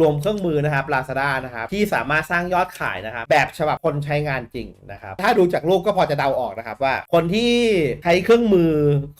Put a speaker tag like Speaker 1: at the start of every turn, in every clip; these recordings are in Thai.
Speaker 1: รวมเครื่องมือนะครับ Lazada นะครับที่สามารถสร้างยอดขายนะครับแบบฉบับคนใช้งานจริงนะครับถ้าดูจากรูปก็พอจะเดาออกนะครับว่าคนที่ใช้เครื่องมือ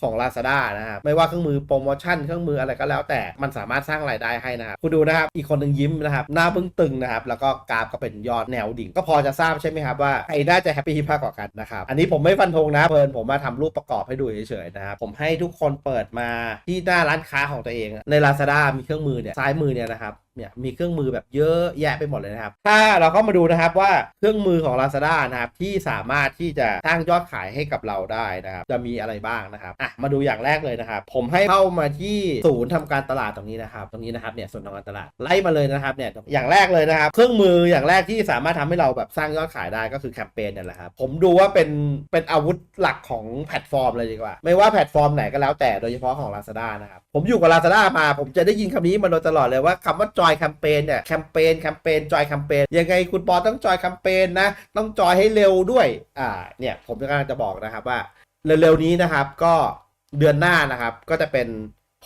Speaker 1: ของ Lazada นะครับไม่ว่าเครื่องมือโปรโมชั่นเครื่องมืออะไรก็แล้ว แต่มันสามารถสร้างรายได้ให้นะครับคุณดูนะครับอีกคนหนึ่งยิ้มนะครับหน้าเพิ่งตึงนะครับแล้วก็กราฟก็เป็นยอดแนวดิ่ง ก็พอจะทราบใช่ไหมครับว่าใครน่าจะแฮปปี้มากกว่ากันนะครับอันนี้ผมไม่ฟันธงนะเพลินผมมาทำรูปประกอบให้ดูเฉยๆนะครับผมให้ทุกคนเปิดมาที่หน้าร้านค้าของตัวเอง ใน Lazada มีเครื่องมือเนี่ยซ้ายมือเนี่ยนะครับ เนี่ยมีเครื่องมือแบบเยอะแยะไปหมดเลยนะครับ ถ้าเราก็มาดูนะครับว่าเครื่องมือของ Lazada นะครับที่สามารถที่จะสร้างยอดขายให้กับเราได้นะครับ จะมีอะไรบ้างนะครับอะมาดูอย่างแรกเลยนะครับ ผมให้เข้ามาที่ศูนย์ทำการตลาดตรงนี้นะครับ ตรงนี้นะครับเนี่ยศูนย์ทำการตลาดไล่มาเลยนะครับเนี่ยอย่างแรกเลยนะครับ เครื่องมืออย่างแรกที่สามารถทำให้เราแบบสร้างยอดขายได้ก็คือแคมเปญเนี่ยแหละครับผมดูว่าเป็นเป็นอาวุธหลักของแพลตฟอร์มเลยดีกว่า ไม่ว่าแพลตฟอร์มไหนก็แล้วแต่โดยเฉพาะของ Lazada นะครับผมอยู่กับ Lazada มา ผมจะได้ยินคำนี้มาโดยตลอดเลยว่าคำว่าจอยแคมเปญเนี่ยแคมเปญแคมเปญจอยแคมเปญยังไงคุณปอต้องจอยแคมเปญนะต้องจอยให้เร็วด้วยอ่าเนี่ยผมกำลังจะบอกนะครับว่าเร็วๆนี้นะครับก็เดือนหน้านะครับก็จะเป็น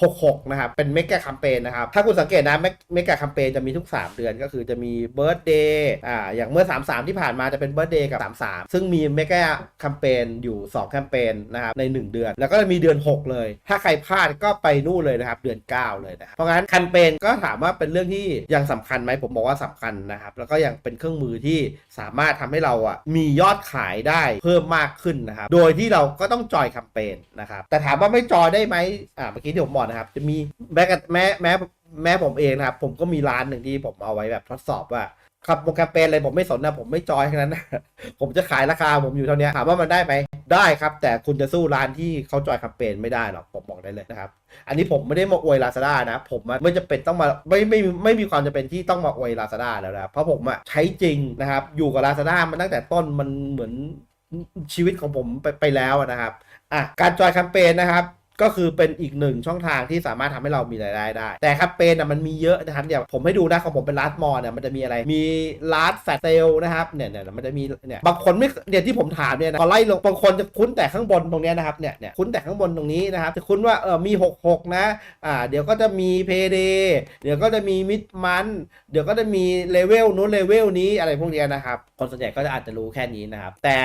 Speaker 1: 66 นะครับ เป็นเมกะแคมเปญนะครับ ถ้าคุณสังเกตนะเมกะแคมเปญจะมีทุก 3 เดือนก็คือจะมีเบิร์ d เดย์อ่าอย่างเมื่อ 33 ที่ผ่านมาจะเป็นเบิร์ d เดย์กับ 33 ซึ่งมีเมกะแคมเปญอยู่ 2 แคมเปญนะครับ ใน 1 เดือน แล้วก็จะมีเดือน 6 เลย ถ้าใครพลาดก็ไปนู่นเลยนะครับ เดือน 9 เลยนะครับเพราะงั้นแคมเปญก็ถามว่าเป็นเรื่องที่ยังสำคัญไหมผมบอกว่าสำคัญนะครับ แล้วก็ยังเป็นเครื่องมือที่สามารถทำให้เราอะมียอดขายได้เพิ่มมากขึ้นนะครับ โดยที่เราก็ต้องจอยแคมเปญนะครับ แต่ถามว่าไม่จอยได้ไหมอ่าเมื่อกี้ที่ผมบอกนะครับ จะมีแม้แม้แม้แม้ผมเองนะครับ ผมก็มีร้านหนึ่งที่ผมเอาไว้แบบทดสอบว่าครับโปรแกรมเปญอะไรผมไม่สนนะผมไม่จอยแค่นั้นนะผมจะขายราคาผมอยู่เท่านี้ถามว่ามันได้ไหมได้ครับ แต่คุณจะสู้ร้านที่เขาจอยแคมเปญไม่ได้หรอกผมบอกได้เลยนะครับ อันนี้ผมไม่ได้มาอวยลาซาด้านะ ผมไม่จะเป็นต้องมาไม่ไม่ไม่ไม่มีความจำเป็นที่ต้องมาอวยลาซาด้าแล้วนะเพราะผมอะใช้จริงนะครับ อยู่กับลาซาด้ามันตั้งแต่ต้นมันเหมือนชีวิตของผมไปไปแล้วนะครับอะการจอยแคมเปญนะครับ ก็คือเป็นอีกหนึ่งช่องทางที่สามารถทำให้เรามีรายได้ได้ แต่แคมเปญน่ะมันมีเยอะนะครับเดี๋ยวผมให้ดูนะของผมเป็นลาสมอลเนี่ยมันจะมีอะไรมีลาสแฟเซลนะครับเนี่ยเนี่ยมันจะมีเนี่ยบางคนไม่เนี่ยที่ผมถามเนี่ยนะพอไล่ลงบางคนจะคุ้นแต่ข้างบนตรงเนี้ยนะครับเนี่ยเนี่ยคุ้นแต่ข้างบนตรงนี้นะครับจะคุ้นว่าเออมี 66 นะอ่าเดี๋ยวก็จะมีเพเดเดี๋ยวก็จะมีมิดมันเดี๋ยวก็จะมีเลเวลนู้นเลเวลนี้อะไรพวกเนี้ยนะครับคนส่วนใหญ่ก็จะอาจจะรู้แค่นี้นะครับแต่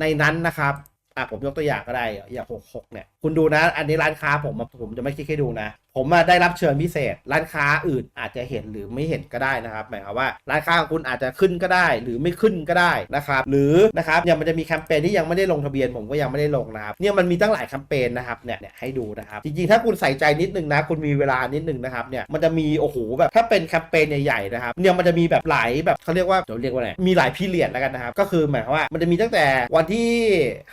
Speaker 1: ในนั้นนะครับ อะผมยกตัวอย่างก็ได้อย่างหกหกเนี่ย คุณดูนะ อันนี้ร้านค้าผมผมจะไม่คิดให้ดูนะ ผมมาได้รับเชิญพิเศษ ร้านค้าอื่นอาจจะเห็นหรือไม่เห็นก็ได้นะครับหมายความว่าร้านค้าของคุณอาจจะขึ้นก็ได้ หรือไม่ขึ้นก็ได้นะครับหรือนะครับยังมันจะมีแคมเปญที่ยังไม่ได้ลงทะเบียนผมก็ยังไม่ได้ลงนะครับเนี่ยมันมีตั้งหลายแคมเปญนะครับเนี่ยเนี่ยให้ดูนะครับจริงๆถ้าคุณใส่ใจนิดนึงนะคุณมีเวลานิดนึงนะครับเนี่ยมันจะมีโอ้โหแบบถ้าเป็นแคมเปญใหญ่ๆนะครับเนี่ยมันจะมีแบบหลายแบบเขาเรียกว่าเดี๋ยวเรียกว่าอะไรมีหลายพีเรียดแล้วกันนะครับก็คือหมายความว่ามันจะมีตั้งแต่วันที่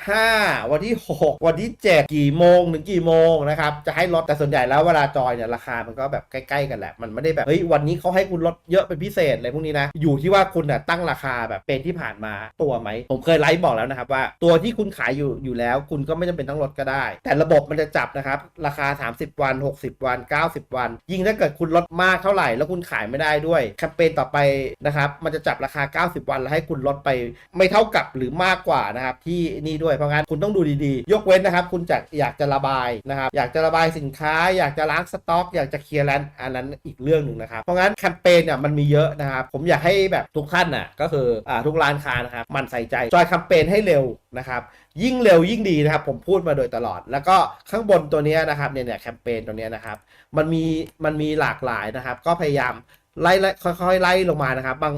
Speaker 1: 5 วันที่ 6 วันที่ 7 กี่โมงถึงกี่โมงนะครับจะให้ลดแต่ส่วนใหญ่แล้วเวลาจอยเนี่ยราคามันก็แบบใกล้ๆกันแหละ มันไม่ได้แบบเฮ้ยวันนี้เขาให้คุณลดเยอะเป็นพิเศษอะไรพวกนี้นะ อยู่ที่ว่าคุณน่ะตั้งราคาแบบเป็นที่ผ่านมาตัวไหม ผมเคยไลฟ์บอกแล้วนะครับว่าตัวที่คุณขายอยู่อยู่แล้ว คุณก็ไม่จำเป็นต้องลดก็ได้ แต่ระบบมันจะจับนะครับราคา 30 วัน 60 วัน 90 วัน ยิ่งถ้าเกิดคุณลดมากเท่าไหร่ แล้วคุณขายไม่ได้ด้วยแคมเปญต่อไปนะครับมันจะจับราคา 90 วันแล้วให้คุณลดไปไม่เท่ากับหรือมากกว่านะครับที่นี่ด้วยเพราะงั้นคุณต้องดูดีๆ ยกเว้นนะครับ คุณจะอยากจะระบายนะครับอยากจะระบายสินค้า อยากจะล้างสต็อกอยากจะเคลียร์แลนด์อันนั้นอีกเรื่องหนึ่งนะครับ เพราะงั้นแคมเปญเนี่ยมันมีเยอะนะครับ ผมอยากให้แบบทุกท่านน่ะก็คืออ่าทุกร้านค้านะครับมันใส่ใจจอยแคมเปญให้เร็วนะครับยิ่งเร็วยิ่งดีนะครับ ผมพูดมาโดยตลอด แล้วก็ข้างบนตัวนี้นะครับเนี่ยเนี่ยแคมเปญตัวนี้นะครับมันมีมันมีหลากหลายนะครับ ก็พยายามไล่ไล่ค่อยๆไล่ลงมานะครับ บาง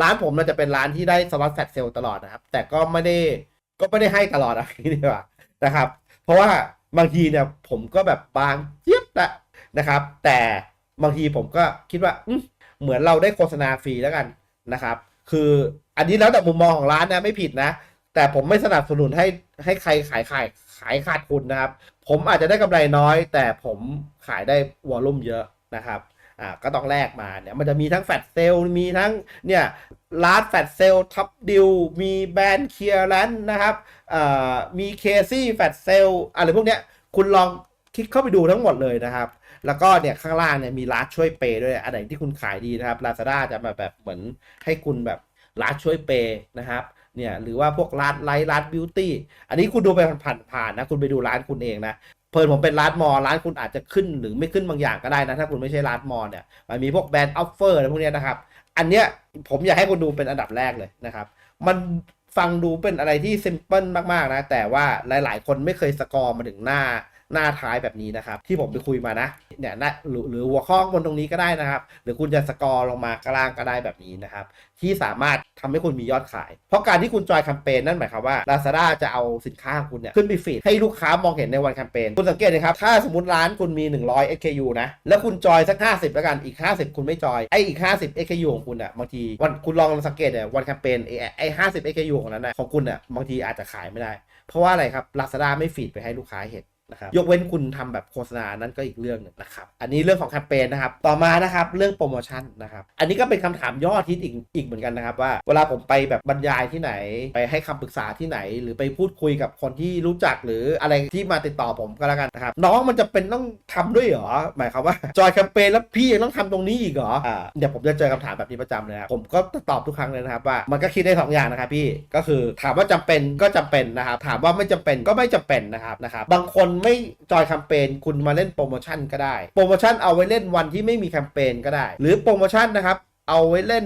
Speaker 1: ร้านผมมันจะเป็นร้านที่ได้สล็อตแฟลชเซลตลอดนะครับ แต่ก็ไม่ได้ก็ไม่ได้ให้ตลอดอะไรนี่ดีกว่านะครับ เพราะว่าบางทีเนี่ยผมก็แบบบางเจี๊ยบละ นะครับ แต่บางทีผมก็คิดว่าเหมือนเราได้โฆษณาฟรีแล้วกันนะครับ คืออันนี้แล้วแต่มุมมองของร้านนะไม่ผิดนะ แต่ผมไม่สนับสนุนให้ให้ใครขายขายขายขาดทุนนะครับ ผมอาจจะได้กำไรน้อย แต่ผมขายได้วอลลุ่มเยอะนะครับอ่าก็ต้องแลกมาเนี่ยมันจะมีทั้งแฟลตเซลมีทั้งเนี่ยลาร์ดแฟลตเซลท็อปดิวมีแบรนด์เคียร์แลนนะครับอ่ามีเคซี่แฟลตเซลอะไรพวกเนี้ยคุณลองคลิกเข้าไปดูทั้งหมดเลยนะครับ แล้วก็เนี่ยข้างล่างเนี่ยมีร้านช่วยเปย์ด้วยอันไหนที่คุณขายดีนะครับ Lazada จะมาแบบเหมือนให้คุณแบบร้านช่วยเปย์นะครับเนี่ยหรือว่าพวกร้านไลท์ร้านบิวตี้อันนี้คุณดูไปผ่านๆนะคุณไปดูร้านคุณเองนะเพลินผมเป็นร้านมอร้านคุณอาจจะขึ้นหรือไม่ขึ้นบางอย่างก็ได้นะ ถ้าคุณไม่ใช่ร้านมอเนี่ยมันมีพวกแบรนด์ออฟเฟอร์อะไรพวกนี้นะครับ อันเนี้ยผมอยากให้คุณดูเป็นอันดับแรกเลยนะครับ มันฟังดูเป็นอะไรที่ซิมเพิลมากๆนะ แต่ว่าหลายๆ คนไม่เคยสกอร์มาถึงหน้าหน้าท้ายแบบนี้นะครับ ที่ผมไปคุยมานะ เนี่ยนะหรือหรือหัวข้อบนตรงนี้ก็ได้นะครับ หรือคุณจะสกอร์ลงมากลางก็ได้แบบนี้นะครับ ที่สามารถทำให้คุณมียอดขาย เพราะการที่คุณจอยแคมเปญนั่นหมายความว่า Lazada จะเอาสินค้าของคุณเนี่ยขึ้นไปฟีดให้ลูกค้ามองเห็นในวันแคมเปญคุณสังเกตนะครับ ถ้าสมมติร้านคุณมี 100 SKU นะแล้วคุณจอยสัก 50 แล้วกันอีก 50 คุณไม่จอยไออีก 50 SKU ของคุณอะบางทีวันคุณลองสังเกตเนี่ยวันแคมเปญไอไอ50 SKU ของนั้นนะของคุณอะบางทีอาจจะขายไม่ได้ เพราะว่าอะไรครับ Lazada ไม่ฟีดไปให้ลูกค้าเห็น นะครับยกเว้นคุณทำแบบโฆษณานั่นก็อีกเรื่องหนึ่งนะครับอันนี้เรื่องของแคมเปญนะครับต่อมานะครับเรื่องโปรโมชั่นนะครับอันนี้ก็เป็นคำถามยอดฮิตอีกอีกเหมือนกันนะครับว่าเวลาผมไปแบบบรรยายที่ไหน ไปให้คำปรึกษาที่ไหน หรือไปพูดคุยกับคนที่รู้จักหรืออะไรที่มาติดต่อผมก็แล้วกันนะครับน้องมันจะเป็นต้องทำด้วยเหรอหมายความว่าจอยแคมเปญแล้วพี่ยังต้องทำตรงนี้อีกเหรออ่าเดี๋ยวผมจะเจอคำถามแบบนี้ประจำเลยนะครับผมก็ตอบทุกครั้งเลยนะครับว่ามันก็คิดได้สองอย่างนะครับพี่ก็คือถามว่าจำเป็นก็จำเป็นนะครับถามว่าไม่จำเป็นก็ไม่จำเป็นนะครับนะครับบางคนไม่จอยแคมเปญคุณมาเล่นโปรโมชั่นก็ได้ โปรโมชั่นเอาไว้เล่นวันที่ไม่มีแคมเปญก็ได้ หรือโปรโมชั่นนะครับ เอาไว้เล่น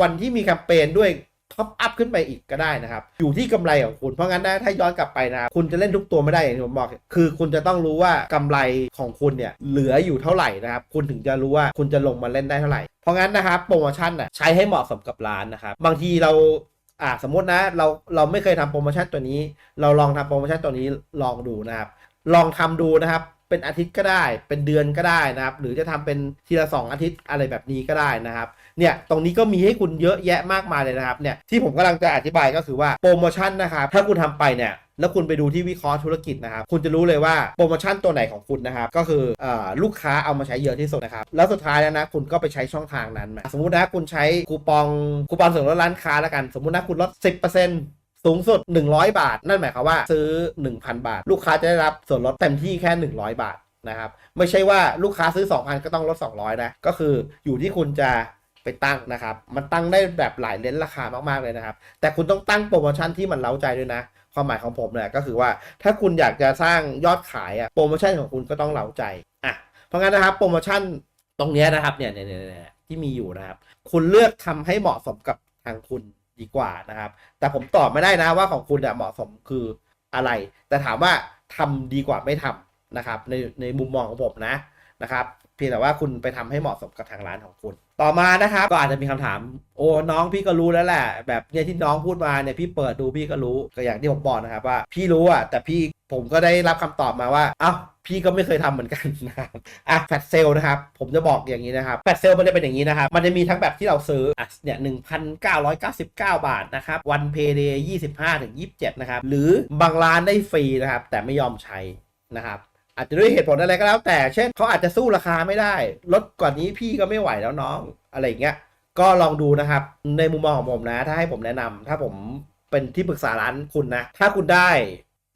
Speaker 1: วันที่มีแคมเปญด้วยท็อปอัพขึ้นไปอีกก็ได้นะครับ อยู่ที่กำไรของคุณเพราะงั้นนะถ้าย้อนกลับไปนะค,คุณจะเล่นทุกตัวไม่ได้อย่างที่ผมบอก คือคุณจะต้องรู้ว่ากำไรของคุณเนี่ยเหลืออยู่เท่าไหร่นะครับ คุณถึงจะรู้ว่าคุณจะลงมาเล่นได้เท่าไหร่ เพราะงั้นนะครับโปรโมชั่นน่ะใช้ให้เหมาะสมกับร้านนะครับ บางทีเราอ่าสมมตินะเราเราไม่เคยทำโปรโมชั่นตัวนี้ เราลองทำโปรโมชั่นตัวนี้ลองดูนะครับ ลองทำดูนะครับ เป็นอาทิตย์ก็ได้ เป็นเดือนก็ได้นะครับ หรือจะทำเป็นทีละสองอาทิตย์อะไรแบบนี้ก็ได้นะครับ เนี่ยตรงนี้ก็มีให้คุณเยอะแยะมากมายเลยนะครับ เนี่ยที่ผมกำลังจะอธิบายก็คือว่าโปรโมชั่นนะครับ ถ้าคุณทำไปเนี่ยแล้วคุณไปดูที่วิเคราะห์ธุรกิจนะครับ คุณจะรู้เลยว่าโปรโมชั่นตัวไหนของคุณนะครับ ก็คืออลูกค้าเอามาใช้เยอะที่สุดนะครับ แล้วสุดท้ายแล้วนะ คุณก็ไปใช้ช่องทางนั้นมาสมมุตินะคุณใช้คูปองคูปองส่วนลดร้านค้าแล้วกัน สมมุตินะคุณลด 10% สูงสุด 100 บาท นั่นหมายความว่าซื้อ 1,000 บาท ลูกค้าจะได้รับส่วนลดเต็มที่แค่ 100 บาทนะครับ ไม่ใช่ว่าลูกค้าซื้อ 2,000 ก็ต้องลด 200 นะ ก็คืออยู่ที่คุณจะไปตั้งนะครับ มันตั้งได้แบบหลายเลนราคามากๆเลยนะครับ แต่คุณต้องตั้งโปรโมชั่นที่มันเล้าใจด้วยนะ ความหมายของผมเนี่ยก็คือว่าถ้าคุณอยากจะสร้างยอดขายอะโปรโมชั่นของคุณก็ต้องเล้าใจอะเพราะงั้นนะครับโปรโมชั่นตรงนี้นะครับเนี่ยเนี่ยเนี่ยเนี่ยที่มีอยู่นะครับ คุณเลือกทำให้เหมาะสมกับทางคุณ ดีกว่านะครับ แต่ผมตอบไม่ได้นะว่าของคุณเนี่ยเหมาะสมคืออะไร แต่ถามว่าทำดีกว่าไม่ทำนะครับ ในในมุมมองของผมนะนะครับ เพียงแต่ว่าคุณไปทำให้เหมาะสมกับทางร้านของคุณ ต่อมานะครับก็อาจจะมีคำถาม โอ้น้องพี่ก็รู้แล้วแหละ แบบเนี่ยที่น้องพูดมาเนี่ยพี่เปิดดูพี่ก็รู้ก็อย่างที่ผมบอกนะครับว่า พี่รู้อะแต่พี่ผมก็ได้รับคำตอบมาว่าเอ้าพี่ก็ไม่เคยทำเหมือนกันนะครับอะแฟตเซลนะครับ ผมจะบอกอย่างนี้นะครับแฟตเซลมันจะเป็นอย่างนี้นะครับ มันจะมีทั้งแบบที่เราซื้ออะเนี่ยหนึ่งพันเก้าร้อยเก้าสิบเก้าบาทนะครับ วันเพย์เดย์ยี่สิบห้าถึงยี่สิบเจ็ดนะครับ หรือบางร้านได้ฟรีนะครับ แต่ไม่ยอมใช้นะครับ อาจจะด้วยเหตุผลอะไรก็แล้ว แต่เช่นเขาอาจจะสู้ราคาไม่ได้ลดกว่านี้พี่ก็ไม่ไหวแล้วน้องอะไรอย่างเงี้ยก็ลองดูนะครับ ในมุมมองของผมนะ ถ้าให้ผมแนะนำถ้าผมเป็นที่ปรึกษาร้านคุณนะ ถ้าคุณได้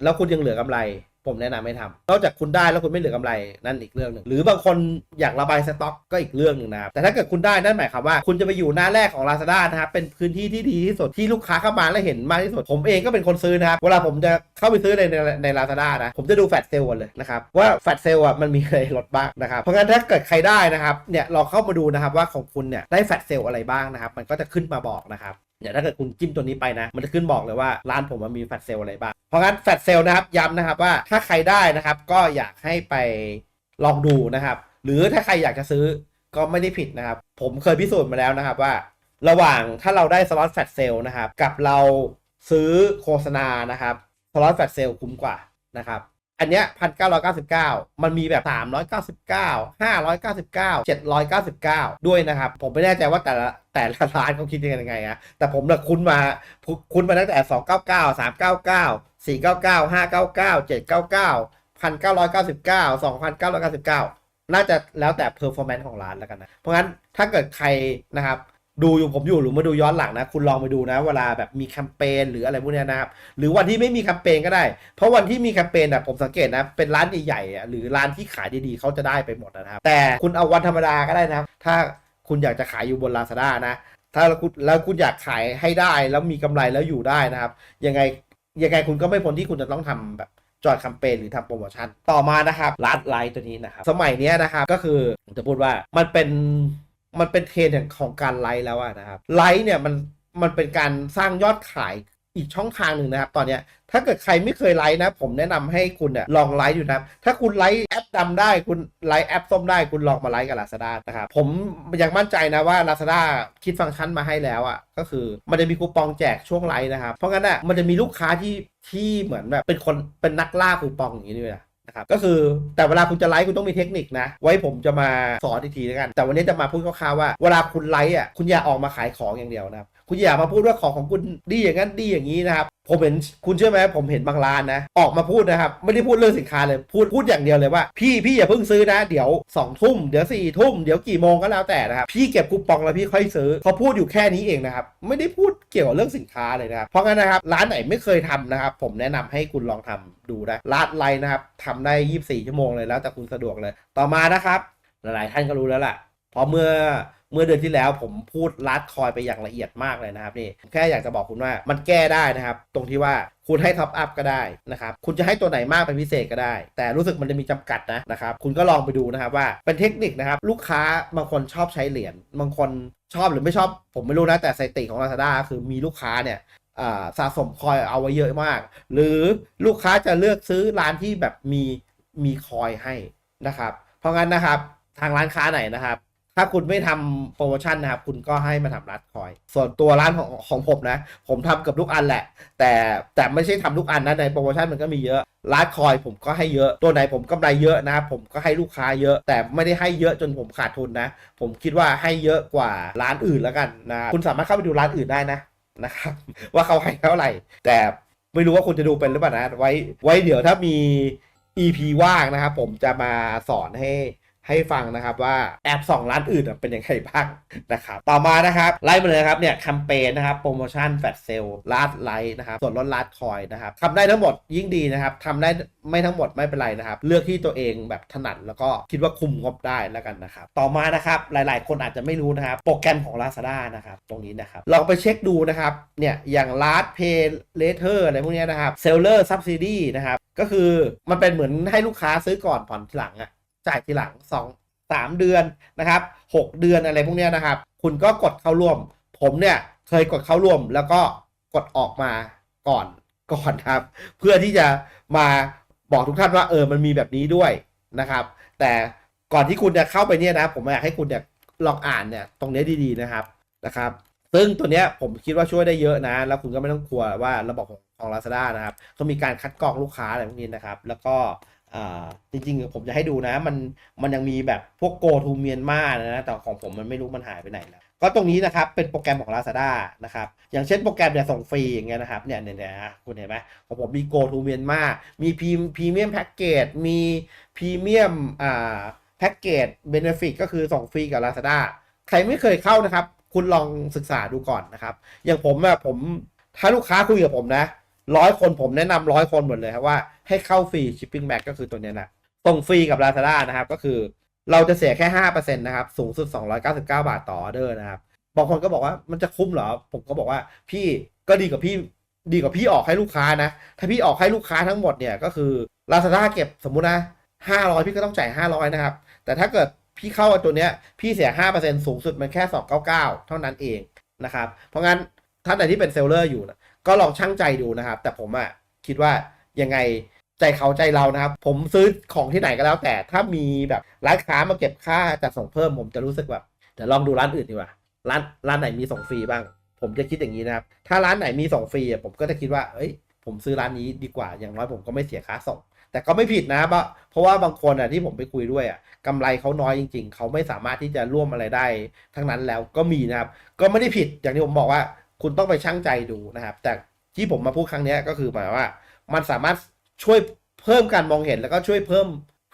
Speaker 1: แล้วคุณยังเหลือกำไร ผมแนะนำไม่ทำนอกจากคุณได้แล้วคุณไม่เหลือกำไรนั่นอีกเรื่องหนึ่งหรือบางคนอยากระบายสต็อกก็อีกเรื่องหนึ่งนะแต่ถ้าเกิดคุณได้นั่นหมายความว่า คุณจะไปอยู่หน้าแรกของ Lazada นะครับเป็นพื้นที่ที่ดีที่สุดที่ลูกค้าเข้ามาแล้วเห็นมากที่สุด ผมเองก็เป็นคนซื้อนะครับเวลาผมจะเข้าไปซื้อในในในลาซาด้านะผมจะดูแฟลชเซลก่อนเลยนะครับว่าแฟลชเซลอะมันมีอะไรลดบ้างนะครับเพราะงั้นถ้าเกิดใครได้นะครับเนี่ยเราเข้ามาดูนะครับว่าของคุณเนี่ยได้แฟลชเซลอะไรบ้างนะครับมันก็จะขึ้นมาบอกนะครับ เนี่ยถ้าเกิดคุณจิ้มตัวนี้ไปนะ มันจะขึ้นบอกเลยว่าร้านผมมันมีแฟลชเซลอะไรบ้าง เพราะงั้นแฟลชเซลนะครับย้ำนะครับว่าถ้าใครได้นะครับก็อยากให้ไปลองดูนะครับ หรือถ้าใครอยากจะซื้อก็ไม่ได้ผิดนะครับ ผมเคยพิสูจน์มาแล้วนะครับว่า ระหว่างถ้าเราได้สล็อตแฟลชเซลนะครับกับเราซื้อโฆษณานะครับสล็อตแฟลชเซลคุ้มกว่านะครับ อันเนี้ยพันเก้าร้อยเก้าสิบเก้ามันมีแบบสามร้อยเก้าสิบเก้าห้าร้อยเก้าสิบเก้าเจ็ดร้อยเก้าสิบเก้าด้วยนะครับ ผมไม่แน่ใจว่าแต่ละแต่ละร้านเขาคิดยังไงนะแต่ผมเนี่ยคุ้นมาคุ้นมาตั้งแต่สองเก้าเก้าสามเก้าเก้าสี่เก้าเก้าห้าเก้าเก้าเจ็ดเก้าเก้าพันเก้าร้อยเก้าสิบเก้าสองพันเก้าร้อยเก้าสิบเก้าน่าจะแล้วแต่ performance ของร้านแล้วกันนะ เพราะงั้นถ้าเกิดใครนะครับ ดูอยู่ผมอยู่หรือมาดูย้อนหลังนะ คุณลองไปดูนะ เวลาแบบมีแคมเปญหรืออะไรพวกนี้นะครับหรือวันที่ไม่มีแคมเปญก็ได้ เพราะวันที่มีแคมเปญอะผมสังเกตนะเป็นร้านใหญ่ๆอะหรือร้านที่ขายดีๆเขาจะได้ไปหมดนะครับ แต่คุณเอาวันธรรมดาก็ได้นะครับ ถ้าคุณอยากจะขายอยู่บน Lazada นะ ถ้าคุณแล้วคุณอยากขายให้ได้แล้วมีกำไรแล้วอยู่ได้นะครับ ยังไงยังไงคุณก็ไม่พ้นที่คุณจะต้องทำแบบจอยแคมเปญหรือทำโปรโมชั่นต่อมานะครับลัดไลท์ตัวนี้นะครับสมัยนี้นะครับก็คือผมจะพูดว่ามันเป็น มันเป็นเทรนด์ของการไลท์แล้วนะครับไลท์เนี่ยมันมันเป็นการสร้างยอดขายอีกช่องทางหนึ่งนะครับ ตอนเนี้ยถ้าเกิดใครไม่เคยไลท์นะ ผมแนะนำให้คุณเนี่ยลองไลท์ดูนะถ้าคุณไลท์แอปดำได้คุณไลท์แอปส้มได้คุณลองมาไลท์กับ Lazada นะครับผมยังมั่นใจนะว่า Lazada คิดฟังก์ชันมาให้แล้วอะ่ะก็คือมันจะมีคูปองแจกช่วงไลท์นะครับ เพราะงั้นอะมันจะมีลูกค้าที่ที่เหมือนแบบเป็นคนเป็นนักล่าคูปองอย่างนี้ด้วยนะ นะครับก็คือแต่เวลาคุณจะไลฟ์คุณต้องมีเทคนิคนะ ไว้ผมจะมาสอนอีกทีแล้วกัน แต่วันนี้จะมาพูดคร่าวๆว่าเวลาคุณไลฟ์อะคุณอย่าออกมาขายของอย่างเดียวนะครับคุณอย่ามาพูดว่าของของคุณดีอย่างนั้นดีอย่างนี้นะครับ ผมเห็นคุณเชื่อไหมผมเห็นบางร้านนะ ออกมาพูดนะครับ ไม่ได้พูดเรื่องสินค้าเลยพูดพูดอย่างเดียวเลยว่า พี่พี่อย่าเพิ่งซื้อนะ เดี๋ยว2องทุ่มเดี๋ยว4ี่ทุ่มเดี๋ยวกี่โมงก็แล้วแต่นะครับ พี่เก็บคูปองแล้วพี่ค่อยซื้อเขาพูดอยู่แค่นี้เองนะครับ ไม่ได้พูดเกี่ยวกับเรื่องสินค้าเลยนะครับเพราะงั้นนะครับ ร้านไหนไม่เคยทำนะครับ ผมแนะนำให้คุณลองทำดูนะร้านไลน์นะครับทำได้ 24 ชั่วโมงเลยแล้วแต่คุณสะดวกเลย ต่อมานะครับ หลายๆท่านก็รู้แล้วล่ะพราะเมื่อ เมื่อเดือนที่แล้วผมพูดลัดคอยไปอย่างละเอียดมากเลยนะครับนี่แค่อยากจะบอกคุณว่ามันแก้ได้นะครับ ตรงที่ว่าคุณให้ท็อปอัพก็ได้นะครับ คุณจะให้ตัวไหนมากเป็นพิเศษก็ได้ แต่รู้สึกมันจะมีจำกัดนะนะครับ คุณก็ลองไปดูนะครับว่าเป็นเทคนิคนะครับ ลูกค้าบางคนชอบใช้เหรียญ บางคนชอบหรือไม่ชอบผมไม่รู้นะ แต่สถิติของ Lazada คือมีลูกค้าเนี่ยสะสมคอยเอาไว้เยอะมาก หรือลูกค้าจะเลือกซื้อร้านที่แบบมีมีคอยให้นะครับ เพราะงั้นนะครับทางร้านค้าไหนนะครับ ถ้าคุณไม่ทำโปรโมชั่นนะครับ คุณก็ให้มาทำรัดคอย ส่วนตัวร้านของของผมนะ ผมทำเกือบทุกอันแหละ แต่แต่ไม่ใช่ทำทุกอันนะในโปรโมชั่นมันก็มีเยอะร้านคอยผมก็ให้เยอะ ตัวไหนผมกำไรเยอะนะครับผมก็ให้ลูกค้าเยอะ แต่ไม่ได้ให้เยอะจนผมขาดทุนนะ ผมคิดว่าให้เยอะกว่าร้านอื่นแล้วกันนะคุณสามารถเข้าไปดูร้านอื่นได้นะนะครับ ว่าเขาให้เท่าไหร่ แต่ไม่รู้ว่าคุณจะดูเป็นหรือเปล่านะไว้ไว้เดี๋ยวถ้ามี EP ว่างนะครับผมจะมาสอนให้ ให้ฟังนะครับว่าแอปสองร้านอื่นเป็นยังไงบ้างนะครับต่อมานะครับไล่มาเลยครับเนี่ยแคมเปญนะครับโปรโมชั่นแฟลชเซลลาดไลท์นะครับส่วนลดลาดคอยนะครับทำได้ทั้งหมดยิ่งดีนะครับทำได้ไม่ทั้งหมดไม่เป็นไรนะครับ เลือกที่ตัวเองแบบถนัดแล้วก็คิดว่าคุมงบได้แล้วกันนะครับต่อมานะครับหลาย ๆ คนอาจจะไม่รู้นะครับโปรแกรมของ Lazada นะครับตรงนี้นะครับลองไปเช็คดูนะครับเนี่ยอย่าง Last Pay Later อะไรพวกนี้นะครับ Seller Subsidy นะครับก็คือมันเป็นเหมือนให้ลูกค้าซื้อก่อนผ่อนหลังอะ จ่ายทีหลัง 2 3 เดือนนะครับ 6 เดือนอะไรพวกนี้นะครับ คุณก็กดเข้าร่วม ผมเนี่ยเคยกดเข้าร่วมแล้วก็กดออกมาก่อนก่อนครับ เพื่อที่จะมาบอกทุกท่านว่าเออมันมีแบบนี้ด้วยนะครับ แต่ก่อนที่คุณจะเข้าไปเนี่ยนะ ผมอยากให้คุณเนี่ยลองอ่านเนี่ยตรงนี้ดีๆนะครับนะครับ ซึ่งตัวเนี้ยผมคิดว่าช่วยได้เยอะนะ แล้วคุณก็ไม่ต้องกลัวว่าระบบของของ Lazada นะครับเขามีการคัดกรองลูกค้าอะไรพวกนี้นะครับ แล้วก็ อ่าจริงๆ ผมจะให้ดูนะ มันมันยังมีแบบพวก Go to Myanmar นะแต่ของผมมันไม่รู้มันหายไปไหนแล้ว ก็ตรงนี้นะครับเป็นโปรแกรมของ Lazada นะครับอย่างเช่นโปรแกรมเนี่ยส่งฟรีอย่างเงี้ยนะครับเนี่ยเนี่ยนะคุณเห็นไหมของผมมี Go to Myanmar มีพรีพรีเมียมแพ็กเกจมีพรีเมียมอ่าแพ็กเกจเบนฟิตก็คือส่งฟรีกับ Lazada ใครไม่เคยเข้านะครับ คุณลองศึกษาดูก่อนนะครับ อย่างผมอะผมถ้าลูกค้าคุยกับผมนะ ร้อยคนผมแนะนำร้อยคนหมดเลยครับว่าให้เข้าฟรีชิปปิ้งแบ็กก็คือตัวนี้ยนะส่งฟรีกับ Lazada นะครับ ก็คือเราจะเสียแค่5%นะครับ สูงสุด 299 บาทต่อออเดอร์นะครับบางคนก็บอกว่ามันจะคุ้มเหรอ ผมก็บอกว่าพี่ก็ดีกว่าพี่ดีกว่าพี่ออกให้ลูกค้านะ ถ้าพี่ออกให้ลูกค้าทั้งหมดเนี่ยก็คือ Lazada เก็บสมมุตินะ 500 พี่ก็ต้องจ่าย 500 นะครับ แต่ถ้าเกิดพี่เข้าตัวเนี้ยพี่เสีย 5%สูงสุดมันแค่ 299 เท่านั้นเองนะครับ เพราะงั้นท่านไหนที่เป็นเซลเลอร์อยู่นะ ก็ลองชั่งใจดูนะครับ แต่ผมอะคิดว่ายังไงใจเขาใจเรานะครับ ผมซื้อของที่ไหนก็แล้วแต่ถ้ามีแบบร้านค้ามาเก็บค่าจัดส่งเพิ่มผมจะรู้สึกแบบเดี๋ยวลองดูร้านอื่นดีกว่าร้านร้านไหนมีส่งฟรีบ้าง ผมจะคิดอย่างนี้นะครับ ถ้าร้านไหนมีส่งฟรีผมก็จะคิดว่าเอ้ย ผมซื้อร้านนี้ดีกว่าอย่างน้อยผมก็ไม่เสียค่าส่ง แต่ก็ไม่ผิดนะเพราะเพราะว่าบางคนอะที่ผมไปคุยด้วยอะกำไรเขาน้อยจริง ๆ เขาไม่สามารถที่จะร่วมอะไรได้ ทั้งนั้นแล้วก็มีนะครับ ก็ไม่ได้ผิดอย่างที่ผมบอกว่า คุณต้องไปชั่งใจดูนะครับ แต่ที่ผมมาพูดครั้งนี้ก็คือหมายว่า มันสามารถช่วยเพิ่มการมองเห็นแล้วก็ช่วยเพิ่ม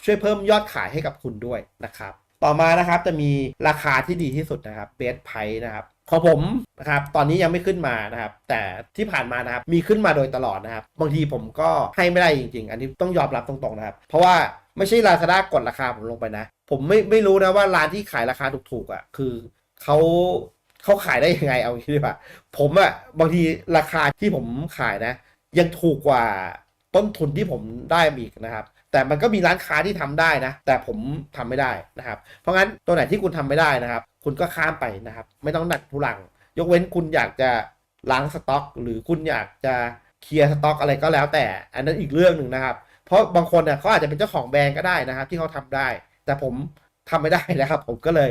Speaker 1: ช่วยเพิ่มยอดขายให้กับคุณด้วยนะครับ ต่อมานะครับจะมีราคาที่ดีที่สุดนะครับเบสไพนะครับของผมนะครับตอนนี้ยังไม่ขึ้นมานะครับ แต่ที่ผ่านมานะครับมีขึ้นมาโดยตลอดนะครับ บางทีผมก็ให้ไม่ได้จริง ๆ อันนี้ต้องยอมรับตรงๆนะครับ เพราะว่าไม่ใช่ Lazada กดราคาผมลงไปนะ ผมไม่ไม่รู้นะว่าร้านที่ขายราคาถูกๆอะคือเขา เขาขายได้ยังไงเอางี้ดีกว่า ผมอะบางทีราคาที่ผมขายนะ ยังถูกกว่าต้นทุนที่ผมได้อีกนะครับ แต่มันก็มีร้านค้าที่ทำได้นะ แต่ผมทำไม่ได้นะครับ เพราะงั้นตัวไหนที่คุณทำไม่ได้นะครับ คุณก็ข้ามไปนะครับ ไม่ต้องหนักทุลัง ยกเว้นคุณอยากจะล้างสต็อก หรือคุณอยากจะเคลียร์สต็อกอะไรก็แล้วแต่ อันนั้นอีกเรื่องหนึ่งนะครับ เพราะบางคนเนี่ยเขาอาจจะเป็นเจ้าของแบรนด์ก็ได้นะครับ ที่เขาทำได้ แต่ผมทำไม่ได้นะครับ ผมก็เลย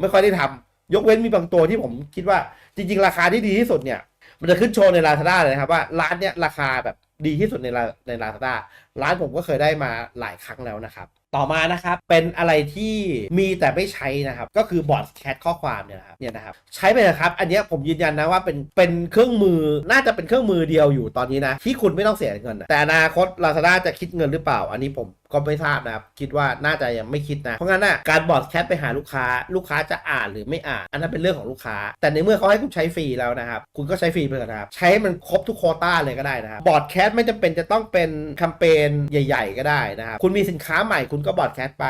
Speaker 1: ไม่ค่อยได้ทำ ยกเว้นมีบางตัวที่ผมคิดว่าจริง ๆ ราคาที่ดีที่สุดเนี่ย มันจะขึ้นโชว์ใน Lazada เลยครับว่าร้านเนี้ยราคาแบบดีที่สุดใน La- ใน Lazada ร้านผมก็เคยได้มาหลายครั้งแล้วนะครับ ต่อมานะครับ เป็นอะไรที่มีแต่ไม่ใช้นะครับ ก็คือบอร์ดแคทข้อความเนี่ยนะครับเนี่ยนะครับ ใช้ไปนะครับ อันนี้ผมยืนยันนะว่าเป็นเป็นเครื่องมือน่าจะเป็นเครื่องมือเดียวอยู่ตอนนี้นะ ที่คุณไม่ต้องเสียเงินนะแต่อนาคต Lazada จะคิดเงินหรือเปล่า อันนี้ผม ก็ไม่ทราบนะครับ คิดว่าน่าจะยังไม่คิดนะ เพราะงั้นนะการบอร์ดแคทไปหาลูกค้า ลูกค้าจะอ่านหรือไม่อ่าน อันนั้นเป็นเรื่องของลูกค้า แต่ในเมื่อเขาให้คุณใช้ฟรีแล้วนะครับ คุณก็ใช้ฟรีไปเถอะนะครับ ใช้มันครบทุกโคต้าเลยก็ได้นะครับบอร์ดแคทไม่จำเป็นจะต้องเป็นแคมเปญใหญ่ ๆ ก็ได้นะครับคุณมีสินค้าใหม่คุณก็บอร์ดแคทไป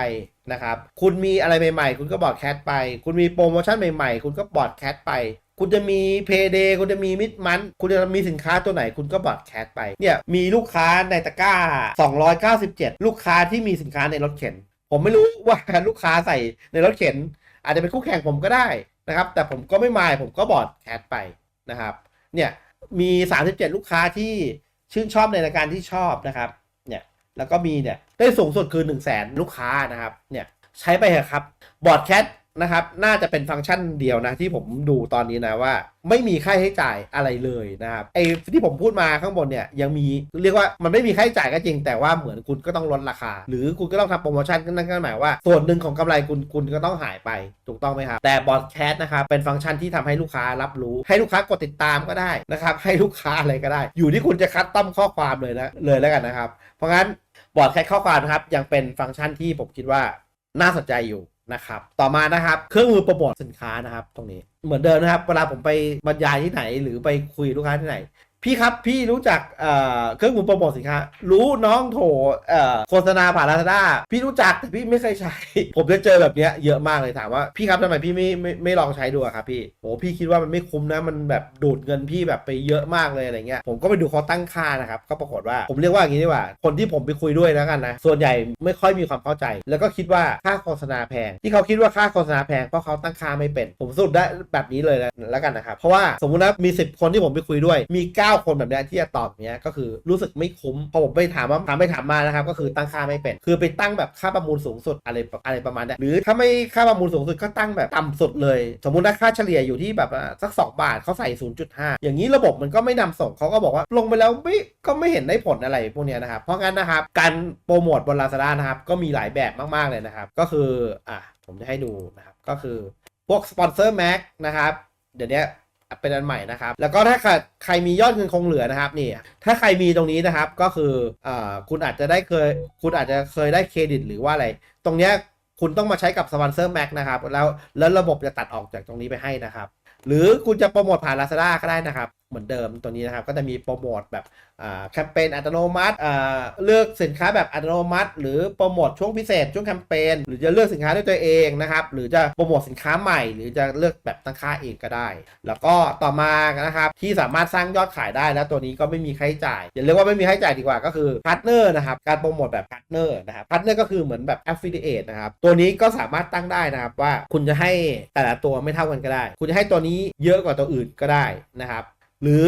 Speaker 1: นะครับคุณมีอะไรใหม่ๆ คุณก็บอร์ดแคทไป คุณมีโปรโมชั่นใหม่ๆ คุณก็บอร์ดแคทไป คุณจะมีเพย์เดย์คุณจะมีมิดมัน คุณจะมีสินค้าตัวไหนคุณก็บอดแคสไป เนี่ยมีลูกค้าในตะกร้า 297 ลูกค้าที่มีสินค้าในรถเข็น ผมไม่รู้ว่าลูกค้าใส่ในรถเข็น อาจจะเป็นคู่แข่งผมก็ได้นะครับ แต่ผมก็ไม่มายผมก็บอดแคสไปนะครับ เนี่ยมี 37 ลูกค้าที่ชื่นชอบในรายการที่ชอบนะครับ เนี่ย แล้วก็มีเนี่ย ได้สูงสุดคือ 1 0 0 0 0แสนลูกค้านะครับ เนี่ย ใช้ไปเถอะครับ บอร์ดแคส นะครับ น่าจะเป็นฟังก์ชันเดียวนะที่ผมดูตอนนี้นะว่า ไม่มีค่าใช้จ่ายอะไรเลยนะครับไอ้ที่ผมพูดมาข้างบนเนี่ยยังมีเรียกว่ามันไม่มีค่าใช้จ่ายก็จริง แต่ว่าเหมือนคุณก็ต้องลดราคา หรือคุณก็ต้องทำโปรโมชั่นนั่นก็หมายว่า ส่วนหนึ่งของกำไรคุณคุณก็ต้องหายไปถูกต้องไหมครับแต่บอดแคสต์นะครับเป็นฟังก์ชันที่ทำให้ลูกค้ารับรู้ ให้ลูกค้ากดติดตามก็ได้นะครับให้ลูกค้าอะไรก็ได้ อยู่ที่คุณจะคัดต้อมข้อความเลยนะเลยแล้วกันนะครับ เพราะงั้นบอดแคสต์ข้อความนะครับยังเป็นฟังก์ชันที่ผมคิดว่าน่าสนใจอยู่ นะครับ ต่อมานะครับ เครื่องมือโปรโมทสินค้านะครับ ตรงนี้เหมือนเดิมนะครับ เวลาผมไปบรรยายที่ไหน หรือไปคุยลูกค้าที่ไหน พี่ครับพี่รู้จักเอ่อเครื่องมือโปรโมทสินค้ารู้น้องโถเอ่อโฆษณาผ่านลาซาด้าพี่รู้จักแต่พี่ไม่เคยใช้ ผมจะเจอแบบเนี้ยเยอะมากเลยถามว่าพี่ครับทำไมพี่ไม่ไม่ไม่ลองใช้ดูอะครับพี่โอ้พี่คิดว่ามันไม่คุ้มนะมันแบบดูดเงินพี่แบบไปเยอะมากเลยอะไรเงี้ยผมก็ไปดูเขาตั้งค่านะครับก็ปรากฏว่าผมเรียกว่าอย่างนี้ดีกว่า คนที่ผมไปคุยด้วยแล้วกันนะส่วนใหญ่ไม่ค่อยมีความเข้าใจ แล้วก็คิดว่าค่าโฆษณาแพง ที่เขาคิดว่าค่าโฆษณาแพงเพราะเขาตั้งค่าไม่เป็น ผมสรุปได้แบบนี้เลยแล้วกันนะครับเพราะว่าสมมุตินะมี 10 คนที่ผมไปคุยด้วยมี 9คนแบบนี้ที่จะตอบเนี้ยก็คือรู้สึกไม่คุ้มพอผมไปถามว่าถามไปถามมานะครับก็คือตั้งค่าไม่เป็น คือไปตั้งแบบค่าประมูลสูงสุดอะไรอะไรประมาณนี้ยหรือถ้าไม่ค่าประมูลสูงสุดก็ตั้งแบบต่ำสุดเลย สมมุติว่าค่าเฉลี่ยอยู่ที่แบบสัก 2 บาทเขาใส่ 0.5 อย่างนี้ระบบมันก็ไม่นำส่งเขาก็บอกว่าลงไปแล้วไม่ก็ไม่เห็นได้ผลอะไรพวกนี้นะครับเพราะงั้นนะครับการโปรโมทบน Lazada นะครับก็มีหลายแบบมากๆเลยนะครับ ก็คืออะผมจะให้ดูนะครับก็คือพวกสปอนเซอร์แม็กนะครับเดี๋ยวนี้ เป็นอันใหม่นะครับ แล้วก็ถ้าใครใครมียอดเงินคงเหลือนะครับนี่ถ้าใครมีตรงนี้นะครับก็คืออคุณอาจจะได้เคย คุณอาจจะเคยได้เครดิตหรือว่าอะไร ตรงเนี้ยคุณต้องมาใช้กับสปอนเซอร์แม็กนะครับแล้วแล้วระบบจะตัดออกจากตรงนี้ไปให้นะครับ หรือคุณจะโปรโมทผ่าน Lazada ก็ได้นะครับ เหมือนเดิมตัวนี้นะครับก็จะมีโปรโมทแบบแคมเปญอัตโนมัติเลือกสินค้าแบบอัตโนมัติ หรือโปรโมทช่วงพิเศษช่วงแคมเปญหรือจะเลือกสินค้าด้วยตัวเองนะครับหรือจะโปรโมทสินค้าใหม่ หรือจะเลือกแบบตั้งค่าเองก็ได้ แล้วก็ต่อมานะครับที่สามารถสร้างยอดขายได้แล้วตัวนี้ก็ไม่มีค่าใช้จ่ายอย่าเรียกว่าไม่มีค่าใช้จ่ายดีกว่าก็คือพาร์ทเนอร์นะครับการโปรโมทแบบพาร์ทเนอร์นะครับพาร์ทเนอร์ก็คือเหมือนแบบ affiliate นะครับตัวนี้ก็สามารถตั้งได้นะครับว่าคุณจะให้แต่ละตัวไม่เท่ากันก็ได้ คุณจะให้ตัวนี้เยอะกว่าตัวอื่นก็ได้นะครับ หรือ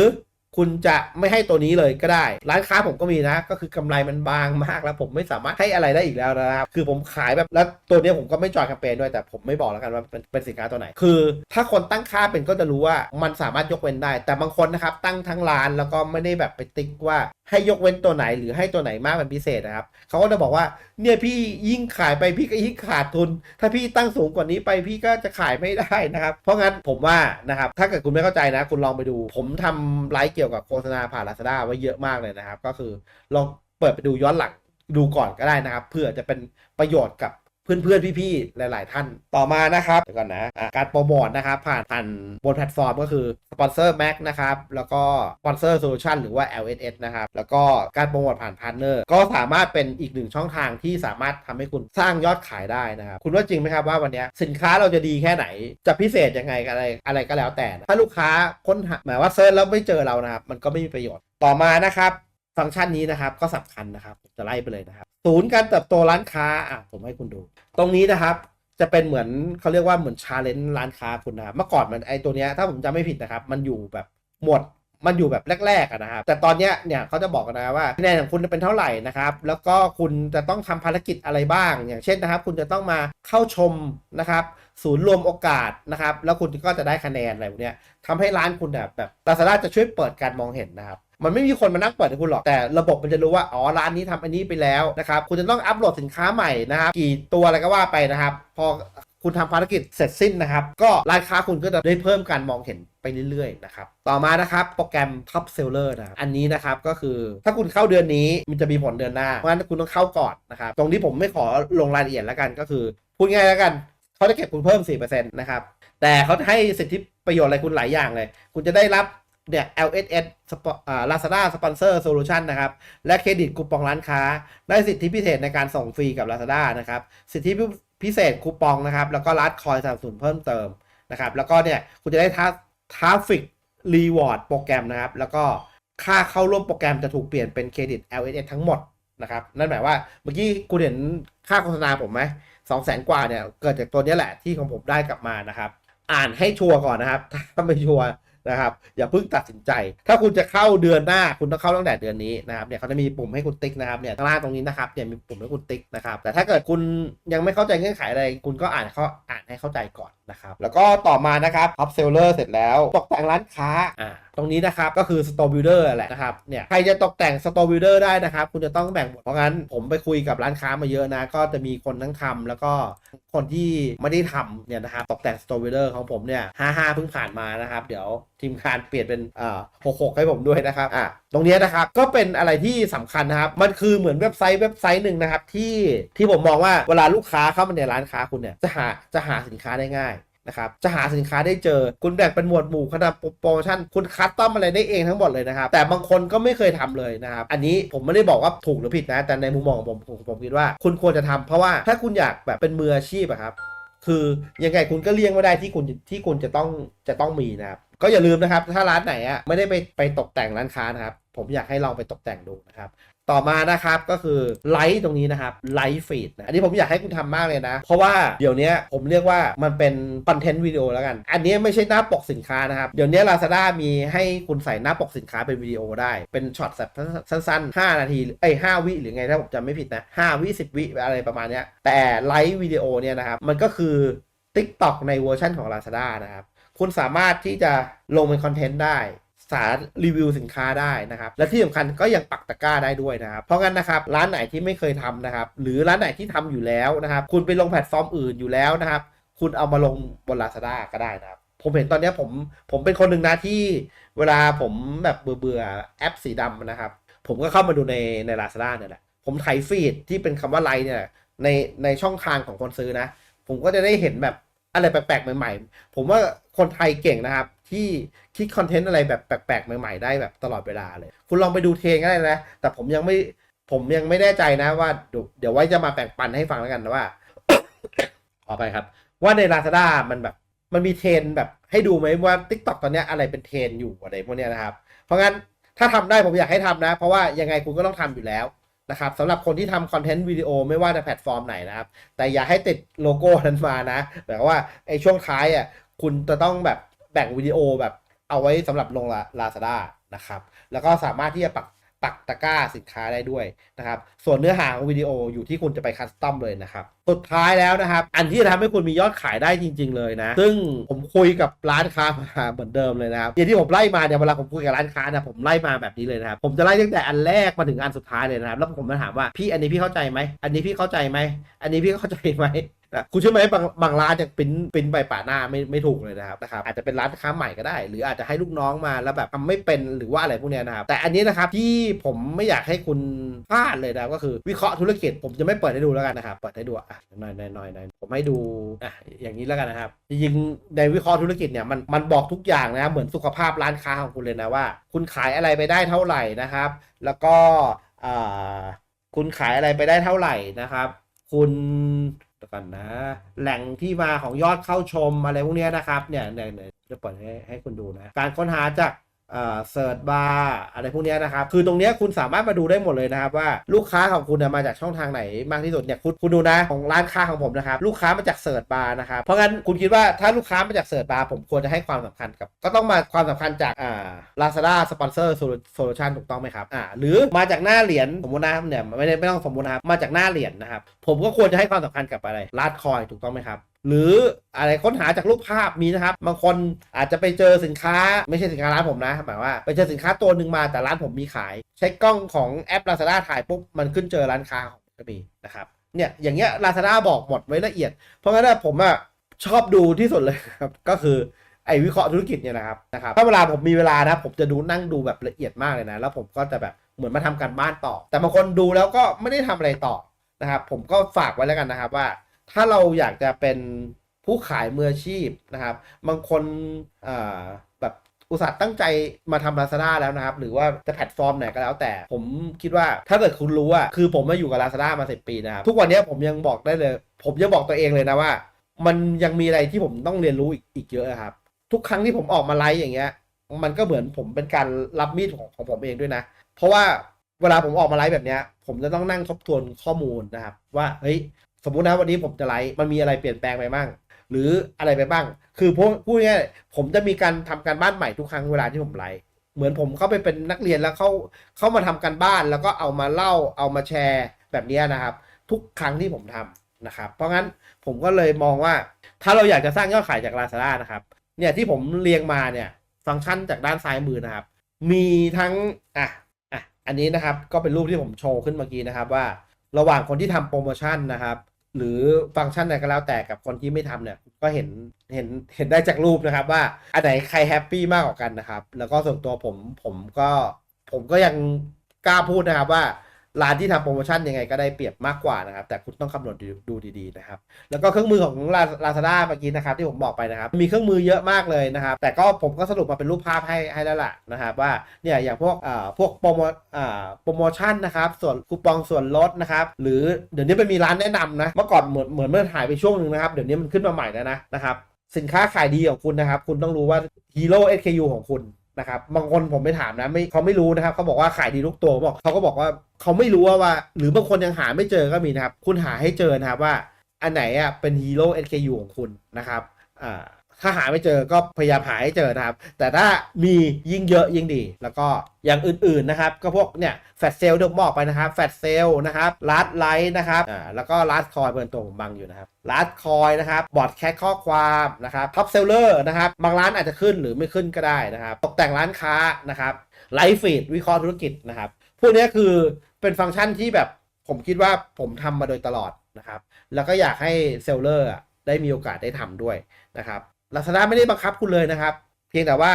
Speaker 1: คุณจะไม่ให้ตัวนี้เลยก็ได้ ร้านค้าผมก็มีนะ ก็คือกำไรมันบางมากแล้ว ผมไม่สามารถให้อะไรได้อีกแล้วนะครับ คือผมขายแบบแล้วตัวนี้ผมก็ไม่จอยแคมเปญด้วยแต่ผมไม่บอกแล้วกันว่าเป็นเป็นสินค้าตัวไหน คือ ถ้าคนตั้งค่าเป็นก็จะรู้ว่ามันสามารถยกเว้นได้ แต่บางคนนะครับตั้งทั้งร้านแล้วก็ไม่ได้แบบไปติ๊กว่าให้ยกเว้นตัวไหนหรือให้ตัวไหนมากเป็นพิเศษนะครับเขาก็จะบอกว่าเนี่ยพี่ยิ่งขายไปพี่ก็ยิ่งขาดทุน ถ้าพี่ตั้งสูงกว่านี้ไปพี่ก็จะขายไม่ได้นะครับ เพราะงั้นผมว่านะครับถ้าเกิดคุณไม่เข้าใจนะ คุณลองไปดู ผมทำไลฟ์เกี่ยวกับโฆษณาผ่าน Lazada ไว้เยอะมากเลยนะครับ ก็คือลองเปิดไปดูย้อนหลังดูก่อนก็ได้นะครับ เพื่อจะเป็นประโยชน์กับ เพื่อนๆพี่ ๆ หลาย ๆ ท่านต่อมานะครับเดี๋ยวก่อนนะะการโปรโมทนะครับ ผ่านผ่านบนแพลตฟอร์มก็คือสปอนเซอร์แม็กนะครับ แล้วก็สปอนเซอร์โซลูชันหรือว่า LSS นะครับ แล้วก็การโปรโมทผ่านพาร์ทเนอร์ก็สามารถเป็นอีกหนึ่งช่องทางที่สามารถทำให้คุณสร้างยอดขายได้นะครับ คุณว่าจริงไหมครับว่าวันนี้สินค้าเราจะดีแค่ไหนจะพิเศษยังไงอะไรอะไรก็แล้วแต่ ถ้าลูกค้าค้นหาหมายว่าเซิร์ชแล้วไม่เจอเรานะครับมันก็ไม่มีประโยชน์ต่อมานะครับฟังก์ชันนี้นะครับก็สำคัญนะครับจะไล่ไปเลยนะครับ ศูนย์การเติบโตร้านค้าอะผมให้คุณดู ตรงนี้นะครับจะเป็นเหมือนเขาเรียกว่าเหมือนชาเลนจ์ร้านค้าคุณนะเมื่อก่อนมันไอตัวเนี้ยถ้าผมจำไม่ผิดนะครับ มันอยู่แบบหมดมันอยู่แบบแรกๆนะครับ แต่ตอนเนี้ยเนี่ยเขาจะบอกกันนะว่าคะแนนของคุณจะเป็นเท่าไหร่นะครับ แล้วก็คุณจะต้องทำภารกิจอะไรบ้าง อย่างเช่นนะครับ คุณจะต้องมาเข้าชมนะครับ ศูนย์รวมโอกาสนะครับ แล้วคุณก็จะได้คะแนนอะไรพวกเนี้ยทำให้ร้านคุณแบบแบบลาซาด้าจะช่วยเปิดการมองเห็นนะครับ มันไม่มีคนมานั่งเปิดให้คุณหรอก แต่ระบบมันจะรู้ว่า อ๋อ ร้านนี้ทำอันนี้ไปแล้วนะครับ คุณจะต้องอัปโหลดสินค้าใหม่นะครับ กี่ตัวอะไรก็ว่าไปนะครับ พอคุณทำภารกิจเสร็จสิ้นนะครับ ก็ร้านค้าคุณก็จะได้เพิ่มการมองเห็นไปเรื่อยๆนะครับ ต่อมานะครับโปรแกรม Top Seller นะอันนี้นะครับก็คือถ้าคุณเข้าเดือนนี้มันจะมีผลเดือนหน้า เพราะฉะนั้นคุณต้องเข้าก่อนนะครับ ตรงที่ผมไม่ขอลงรายละเอียดแล้วกันก็คือพูดง่ายแล้วกันเขาจะเก็บคุณเพิ่ม4%นะครับแต่เขาจะให้สิทธิประโยชน์อะไรคุณหลายอย่างเลย คุณจะได้รับ เนี่ย LSS สปออ่า Lazada Sponsor Solution นะครับ และเครดิตคูปองร้านค้า ได้สิทธิพิเศษในการส่งฟรีกับ Lazada นะครับ สิทธิพิเศษคูปองนะครับ แล้วก็รัดคอยสนับสนุนเพิ่มเติมนะครับ แล้วก็เนี่ย คุณจะได้ทัทราฟิกรีวอร์ดโปรแกรมนะครับ แล้วก็ค่าเข้าร่วมโปรแกรมจะถูกเปลี่ยนเป็นเครดิต LSS ทั้งหมดนะครับ นั่นหมายว่าเมื่อกี้คุณเห็นค่าโฆษณาผมไหมสองแสนกว่าเนี่ย เกิดจากตัวนี้แหละที่ของผมได้กลับมานะครับ อ่านให้ชัวร์ก่อนนะครับ ถ้าไม่ชัวร์ นะครับอย่าเพิ่งตัดสินใจ ถ้าคุณจะเข้าเดือนหน้าคุณต้องเข้าตั้งแต่เดือนนี้นะครับเนี่ยเขาจะมีปุ่มให้คุณติ๊กนะครับเนี่ยข้างล่างตรงนี้นะครับเนี่ยมีปุ่มให้คุณติ๊กนะครับแต่ถ้าเกิดคุณยังไม่เข้าใจเงื่อนไขอะไร คุณก็อ่านเขาอ่านให้เข้าใจก่อนนะครับแล้วก็ต่อมานะครับ Top Seller เสร็จแล้วตกแต่งร้านค้าอ่าตรงนี้นะครับก็คือ Store Builder แหละนะครับเนี่ยใครจะตกแต่ง Store Builder ได้นะครับ คุณจะต้องแบ่งหมดเพราะงั้นผมไปคุยกับร้านค้ามาเยอะนะ ก็จะมีคนทั้งทำแล้วก็คนที่ไม่ได้ทำเนี่ยนะครับตกแต่ง Store Builder ของผมเนี่ย55เพิ่งผ่านมานะครับ เดี๋ยวทีมงานเปลี่ยนเป็นอ่า66ให้ผมด้วยนะครับอะ ตรงนี้นะครับก็เป็นอะไรที่สำคัญนะครับ มันคือเหมือนเว็บไซต์เว็บไซต์หนึ่งนะครับที่ที่ผมมองว่าเวลาลูกค้าเข้ามาในร้านค้าคุณเนี่ยจะหาจะหาสินค้าได้ง่ายนะครับจะหาสินค้าได้เจอ คุณแบ่งเป็นหมวดหมู่ขนาดโปรโมชั่น คุณคัสตอมอะไรได้เองทั้งหมดเลยนะครับ แต่บางคนก็ไม่เคยทำเลยนะครับ อันนี้ผมไม่ได้บอกว่าถูกหรือผิดนะ แต่ในมุมมองของผมผมผมคิดว่า คุณควรจะทำเพราะว่าถ้าคุณอยากแบบเป็นมืออาชีพอะครับ คือยังไงคุณก็เลี่ยงไม่ได้ที่คุณที่คุณจะต้องจะต้องมีนะครับ ก็อย่าลืมนะครับ ถ้าร้านไหนอะไม่ได้ไปไปตกแต่งร้านค้านะครับ ผมอยากให้ลองไปตกแต่งดูนะครับ ต่อมานะครับก็คือไลท์ตรงนี้นะครับไลท์ฟีดอันนี้ผมอยากให้คุณทำมากเลยนะ เพราะว่าเดี๋ยวนี้ผมเรียกว่ามันเป็นคอนเทนต์วิดีโอแล้วกัน อันนี้ไม่ใช่หน้าปกสินค้านะครับ เดี๋ยวนี้ Lazada มีให้คุณใส่หน้าปกสินค้าเป็นวิดีโอได้ เป็นช็อตสั้นๆ 5 นาทีเอ้ย5วิหรือไงถ้าผมจำไม่ผิดนะ 5 วิ 10 วิอะไรประมาณนี้แต่ไลท์วิดีโอเนี่ยนะครับมันก็คือ TikTok ในเวอร์ชันของ Lazada นะครับคุณสามารถที่จะลงเป็นคอนเทนต์ได้ารรีวิวสินค้าได้นะครับ และที่สำคัญก็ยังปักตะกร้าได้ด้วยนะครับ เพราะงั้นนะครับร้านไหนที่ไม่เคยทำนะครับ หรือร้านไหนที่ทำอยู่แล้วนะครับ คุณไปลงแพลตฟอร์มอื่นอยู่แล้วนะครับ คุณเอามาลงบน Lazada ก็ได้นะครับ ผมเห็นตอนนี้ผมผมเป็นคนหนึ่งนะที่เวลาผมแบบเบื่อเบื่อๆแอปสีดำนะครับ ผมก็เข้ามาดูในใน Lazada เนี่ยแหละผมไถฟีดที่เป็นคำว่าไลน์เนี่ยในในช่องทางของคนซื้อนะ ผมก็จะได้เห็นแบบอะไรแปลกๆใหม่ ๆ ผมว่าคนไทยเก่งนะครับ ที่คิดคอนเทนต์อะไรแบบแปลกๆ ใหม่ๆ ได้แบบตลอดเวลาเลย คุณลองไปดูเทรนก็ได้นะ แต่ผมยังไม่ผมยังไม่แน่ใจนะว่า เดี๋ยววไว้จะมาแบ่งปันให้ฟังแล้วกันนะว่าขอไปครับ ว่าใน Lazada มันแบบมันมีเทรนแบบให้ดูไหมว่า Tik t o อกตอนนี้อะไรเป็นเทรนอยู่อะไรพวกนี้นะครับ เพราะงั้นถ้าทำได้ผมอยากให้ทำนะ เพราะว่ายังไงคุณก็ต้องทำอยู่แล้วนะครับสำหรับคนที่ทำคอนเทนต์วิดีโอไม่ว่าในแพลตฟอร์มไหนนะครับ แต่อย่าให้ติดโลโก้นั้นมานะแบบว่าไอ้ช่วงท้ายอะคุณจะต้องแบบ แบ่งวิดีโอแบบเอาไว้สำหรับลงลาซาด้านะครับ แล้วก็สามารถที่จะปักปักตะกร้าสินค้าได้ด้วยนะครับ ส่วนเนื้อหาของวิดีโออยู่ที่คุณจะไปคัสตอมเลยนะครับ สุดท้ายแล้วนะครับ อันที่จะทำให้คุณมียอดขายได้จริง ๆ เลยนะ ซึ่งผมคุยกับร้านค้ามาเหมือนเดิมเลยนะครับอย่างที่ผมไล่มาเนี่ยเวลาผมคุยกับร้านค้านะผมไล่มาแบบนี้เลยนะครับ ผมจะไล่ตั้งแต่อันแรกมาถึงอันสุดท้ายเลยนะครับ แล้วผมมาถามว่าพี่อันนี้พี่เข้าใจไหม อันนี้พี่เข้าใจไหม อันนี้พี่เข้าใจไหม นะคุณเชื่อไหมบางบางร้านจะปริ้นปริ้นใบป่าหน้าไม่ไม่ถูกเลยนะครับนะครับอาจจะเป็นร้านค้าใหม่ก็ได้ หรืออาจจะให้ลูกน้องมาแล้วแบบทำไม่เป็นหรือว่าอะไรพวกเนี้ยนะครับแต่อันนี้นะครับที่ผมไม่อยากให้คุณพลาดเลยนะก็คือวิเคราะห์ธุรกิจผมจะไม่เปิดให้ดูแล้วกันนะครับเปิดให้ดูอะหน่อยหน่อยหน่อยหน่อยผมให้ดูอะอย่างนี้แล้วกันนะครับจริงๆในวิเคราะห์ธุรกิจเนี่ยมันมันบอกทุกอย่างนะเหมือนสุขภาพร้านค้าของคุณเลยนะว่า คุณขายอะไรไปได้เท่าไหร่นะครับ แล้วก็อ่าคุณขายอะไรไปได้เท่าไหร่นะครับ คุณ กันนะ แหล่งที่มาของยอดเข้าชมอะไรพวกนี้นะครับ เนี่ยเนี่ยวจะเปิดให้ให้คุณดูนะ การค้นหาจาก เซิร์ชบาร์อะไรพวกนี้นะครับ คือตรงนี้คุณสามารถมาดูได้หมดเลยนะครับว่าลูกค้าของคุณมาจากช่องทางไหนมากที่สุดเนี่ยคุณคุณดูนะของร้านค้าของผมนะครับลูกค้ามาจากเซิร์ชบาร์นะครับเพราะงั้นคุณคิดว่าถ้าลูกค้ามาจากเซิร์ชบาร์ผมควรจะให้ความสำคัญกับ ก็ต้องมาความสำคัญจากอ่า Lazada สปอนเซอร์โซลูชันถูกต้องไหมครับอ่าหรือมาจากหน้าเหรียญสมมตินะครับเนี่ยไม่ได้ไม่ต้องสมมตินะครับมาจากหน้าเหรียญนะครับผมก็ควรจะให้ความสำคัญกับอะไรลาดคอยถูกต้องไหมครับ หรืออะไรค้นหาจากรูปภาพมีนะครับ บางคนอาจจะไปเจอสินค้าไม่ใช่สินค้าร้านผมนะหมายว่าไปเจอสินค้าตัวหนึ่งมาแต่ร้านผมมีขาย ใช้กล้องของแอป Lazada ถ่ายปุ๊บมันขึ้นเจอร้านค้าของก็มีนะครับเนี่ยอย่างเงี้ย Lazada บอกหมดไว้ละเอียด เพราะงั้นผมอะชอบดูที่สุดเลยครับก็คือไอ้วิเคราะห์ธุรกิจเนี่ยนะครับนะครับถ้าเวลาผมมีเวลานะผมจะดูนั่งดูแบบละเอียดมากเลยนะแล้วผมก็จะแบบเหมือนมาทำการบ้านต่อ แต่บางคนดูแล้วก็ไม่ได้ทำอะไรต่อนะครับผมก็ฝากไว้แล้วกันนะครับว่า ถ้าเราอยากจะเป็นผู้ขายมืออาชีพนะครับ บางคนแบบอุตส่าห์ตั้งใจมาทำ Lazada แล้วนะครับ หรือว่าจะแพลตฟอร์มไหนก็แล้วแต่ ผมคิดว่าถ้าเกิดคุณรู้อะคือผมมาอยู่กับ Lazada มาสิปีนะครับ ทุกวันนี้ผมยังบอกได้เลย ผมยังบอกตัวเองเลยนะว่า มันยังมีอะไรที่ผมต้องเรียนรู้อีกอีกเยอะครับ ทุกครั้งที่ผมออกมาไลฟ์อย่างเงี้ย มันก็เหมือนผมเป็นการรับมีดของของผมเองด้วยนะ เพราะว่าเวลาผมออกมาไลฟ์แบบเนี้ย ผมจะต้องนั่งทบทวนข้อมูลนะครับ ว่าเฮ้ย สมมุตินะวันนี้ผมจะไลฟ์มันมีอะไรเปลี่ยนแปลงไปบ้าง หรืออะไรไปบ้าง คือพูดพูดง่ายๆผมจะมีการทำการบ้านใหม่ทุกครั้งเวลาที่ผมไลฟ์เหมือนผมเข้าไปเป็นนักเรียนแล้วเขาเข้ามาทำการบ้านแล้วก็เอามาเล่าเอามาแชร์แบบนี้นะครับ ทุกครั้งที่ผมทำนะครับ เพราะงั้นผมก็เลยมองว่า ถ้าเราอยากจะสร้างยอดขายจาก Lazada นะครับเนี่ยที่ผมเรียงมาเนี่ยฟังก์ชันจากด้านซ้ายมือนะครับ มีทั้งอะอะอันนี้นะครับก็เป็นรูปที่ผมโชว์ขึ้นเมื่อกี้นะครับว่า ระหว่างคนที่ทำโปรโมชั่นนะครับ หรือฟังก์ชันไหนก็แล้วแต่กับคนที่ไม่ทำเนี่ย ก็เห็นเห็นเห็นได้จากรูปนะครับว่าอันไหนใครแฮปปี้มากกว่ากันนะครับ แล้วก็ส่วนตัวผมผมก็ผมก็ยังกล้าพูดนะครับว่า ร้านที่ทำโปรโมชั่นยังไงก็ได้เปรียบมากกว่านะครับ แต่คุณต้องคำนวณดูดีๆนะครับ แล้วก็เครื่องมือของ Lazada เมื่อกี้นะครับที่ผมบอกไปนะครับ มีเครื่องมือเยอะมากเลยนะครับ แต่ก็ผมก็สรุปมาเป็นรูปภาพให้ให้แล้วล่ะนะครับว่าเนี่ยอย่างพวกอ่พวกโปรโมอ่าโปรโมชั่นนะครับส่วนคูปองส่วนลดนะครับหรือเดี๋ยวนี้มันมีร้านแนะนำนะเมื่อก่อนเหมือนเหมือนเมื่อถ่ายไปช่วงหนึ่งนะครับเดี๋ยวนี้มันขึ้นมาใหม่แล้วนะนะครับสินค้าขายดีของคุณนะครับ คุณต้องรู้ว่า Hero SKU ของคุณ นะครับบางคนผมไปถามนะไม่เขาไม่รู้นะครับเขาบอกว่าขายดีทุกตัวบอกเขาก็บอกว่าเขาไม่รู้ว่าว่า หรือบางคนยังหาไม่เจอก็มีนะครับ คุณหาให้เจอนะครับว่า อันไหนอะเป็นฮีโร่ SKU ของคุณนะครับอ่า ถ้าหาไม่เจอก็พยายามหาให้เจอนะครับ แต่ถ้ามียิ่งเยอะยิ่งดี แล้วก็อย่างอื่นๆนะครับ ก็พวกเนี่ยแฟลชเซลเดี๋ยวบอกไปนะครับแฟลชเซลนะครับลัดไลท์นะครับอ่าแล้วก็ลัดคอยเปิดตัวบังอยู่นะครับลัดคอยนะครับบอร์ดแคทข้อความนะครับท็อปเซลเลอร์นะครับบางร้านอาจจะขึ้นหรือไม่ขึ้นก็ได้นะครับ ตกแต่งร้านค้านะครับไลฟ์ฟีดวิเคราะห์ธุรกิจนะครับพวกนี้คือเป็นฟังก์ชันที่แบบผมคิดว่าผมทำมาโดยตลอดนะครับ แล้วก็อยากให้เซลเลอร์ได้มีโอกาสได้ทำด้วยนะครับ Lazada ไม่ได้บังคับคุณเลยนะครับ เพียงแต่ว่า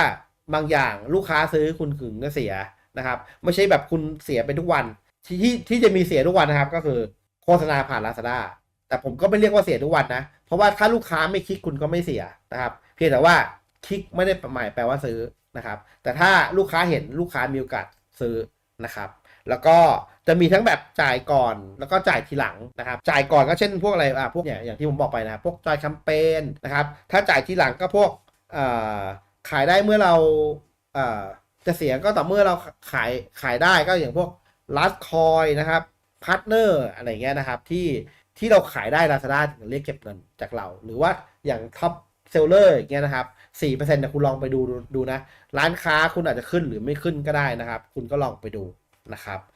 Speaker 1: บางอย่างลูกค้าซื้อคุณขึงก็เสียนะครับ ไม่ใช่แบบคุณเสียไปทุกวันที่ที่ที่จะมีเสียทุกวันนะครับ ก็คือโฆษณาผ่าน Lazada แต่ผมก็ไม่เรียกว่าเสียทุกวันนะ เพราะว่าถ้าลูกค้าไม่คลิกคุณก็ไม่เสียนะครับ เพียงแต่ว่าคลิกไม่ได้หมายแปลว่าซื้อนะครับ แต่ถ้าลูกค้าเห็นลูกค้ามีโอกาสซื้อนะครับ แล้วก็ จะมีทั้งแบบจ่ายก่อนแล้วก็จ่ายทีหลังนะครับ จ่ายก่อนก็เช่นพวกอะไรอะพวกเนี่ยอย่างที่ผมบอกไปนะครับพวกจอยแคมเปญนะครับ ถ้าจ่ายทีหลังก็พวกขายได้เมื่อเราจะเสียก็ต่อเมื่อเราขายขายได้ก็อย่างพวกลัสคอยนะครับพาร์ทเนอร์อะไรเงี้ยนะครับที่ที่เราขายได้ Lazada ถึงเรียกเก็บเงินจากเรา หรือว่าอย่างท็อปเซลเลอร์อย่างเงี้ยนะครับ4%เปอร์เซ็นี่ยคุณลองไปดูดูนะ ร้านค้าคุณอาจจะขึ้นหรือไม่ขึ้นก็ได้นะครับ คุณก็ลองไปดูนะครับ